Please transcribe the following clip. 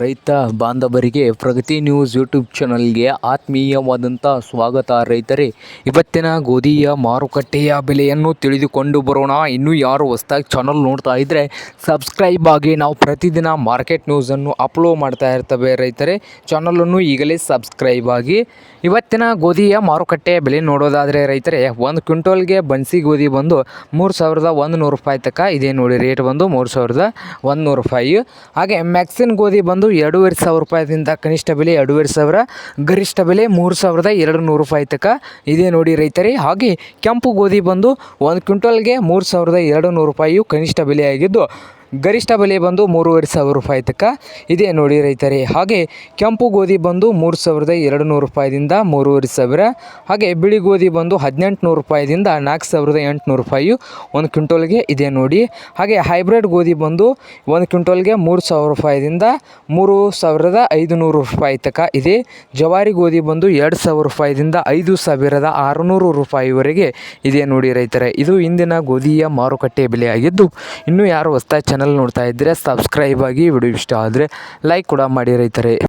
ರೈತ ಬಾಂಧವರಿಗೆ ಪ್ರಗತಿ news YouTube ಚಾನಲ್ಗೆ ಆತ್ಮೀಯವಾದಂಥ ಸ್ವಾಗತ. ರೈತರೇ, ಇವತ್ತಿನ ಗೋಧಿಯ ಮಾರುಕಟ್ಟೆಯ ಬೆಲೆಯನ್ನು ತಿಳಿದುಕೊಂಡು ಬರೋಣ. ಇನ್ನೂ ಯಾರು ಹೊಸ್ದಾಗಿ ಚಾನಲ್ ನೋಡ್ತಾ ಇದ್ದರೆ ಸಬ್ಸ್ಕ್ರೈಬ್ ಆಗಿ. ನಾವು ಪ್ರತಿದಿನ ಮಾರ್ಕೆಟ್ ನ್ಯೂಸನ್ನು ಅಪ್ಲೋಡ್ ಮಾಡ್ತಾ ಇರ್ತವೆ ರೈತರೇ. ಚಾನಲನ್ನು ಈಗಲೇ ಸಬ್ಸ್ಕ್ರೈಬ್ ಆಗಿ. ಇವತ್ತಿನ ಗೋಧಿಯ ಮಾರುಕಟ್ಟೆಯ ಬೆಲೆ ನೋಡೋದಾದರೆ ರೈತರೇ, ಒಂದು ಕ್ವಿಂಟಲ್ಗೆ ಬನ್ಸಿ ಗೋಧಿ ಬಂದು ಮೂರು ಸಾವಿರದ ಒಂದು ನೂರು ರೂಪಾಯಿ ತನಕ. ಇದೆ ನೋಡಿ ರೇಟ್ ಬಂದು ಮೂರು ಸಾವಿರದ ಒಂದು ನೂರು ರೂಪಾಯಿ. ಹಾಗೆ ಮ್ಯಾಕ್ಸಿನ್ ಗೋಧಿ ಬಂದು ಎರಡೂವರೆ ಸಾವಿರ ರೂಪಾಯಿದಿಂದ ಕನಿಷ್ಠ ಬೆಲೆ, ಎರಡೂವರೆ ಸಾವಿರ, ಗರಿಷ್ಠ ಬೆಲೆ ಮೂರು ಸಾವಿರದ ಎರಡು ನೂರು ರೂಪಾಯಿ ತಕ್ಕ ಇದೆ ನೋಡಿ ರೈತರೇ. ಹಾಗೆ ಕೆಂಪು ಗೋಧಿ ಬಂದು ಒಂದು ಕ್ವಿಂಟಲ್ಗೆ ಮೂರು ಸಾವಿರದ ಎರಡು ನೂರು ರೂಪಾಯಿಯು ಕನಿಷ್ಠ ಬೆಲೆಯಾಗಿದ್ದು ಗರಿಷ್ಠ ಬೆಲೆ ಬಂದು ಮೂರುವರೆ ಸಾವಿರ ರೂಪಾಯಿ ತಕ್ಕ ಇದೆ ನೋಡಿ ರೈತರೇ, ಹಾಗೆ ಕೆಂಪು ಗೋಧಿ ಬಂದು ಮೂರು ಸಾವಿರದ ಎರಡು ನೂರು ರೂಪಾಯಿದಿಂದ ಮೂರುವರೆ ಸಾವಿರ, ಹಾಗೆ ಬಿಳಿ ಗೋಧಿ ಬಂದು ಹದಿನೆಂಟು ನೂರು ರೂಪಾಯಿದಿಂದ ನಾಲ್ಕು ಸಾವಿರದ ಎಂಟುನೂರು ರೂಪಾಯಿ ಒಂದು ಕ್ವಿಂಟಲ್ಗೆ ಇದೆ ನೋಡಿ. ಹಾಗೆ ಹೈಬ್ರಿಡ್ ಗೋಧಿ ಬಂದು ಒಂದು ಕ್ವಿಂಟಲ್ಗೆ ಮೂರು ಸಾವಿರ ರೂಪಾಯಿದಿಂದ ಮೂರು ಸಾವಿರದ ಐದು ನೂರು ರೂಪಾಯಿ ತನಕ ಇದೆ. ಜವಾರಿ ಗೋಧಿ ಬಂದು ಎರಡು ಸಾವಿರ ರೂಪಾಯಿದಿಂದ ಐದು ಸಾವಿರದ ಆರುನೂರು ರೂಪಾಯಿವರೆಗೆ ಇದೆ ನೋಡಿ ರೈತರೇ. ಇದು ಇಂದಿನ ಗೋಧಿಯ ಮಾರುಕಟ್ಟೆ ಬೆಲೆಯಾಗಿದ್ದು, ಇನ್ನೂ ಯಾರು ಹೊಸ್ದಾಗಿ ಚಾನಲ್ ನೋಡ್ತಾ ಇದ್ದರೆ ಸಬ್ಸ್ಕ್ರೈಬ್ ಆಗಿ ವಿಡಿಯೋ ಇಷ್ಟ ಆದರೆ ಲೈಕ್ ಕೂಡ ಮಾಡಿ ರೈತರೇ.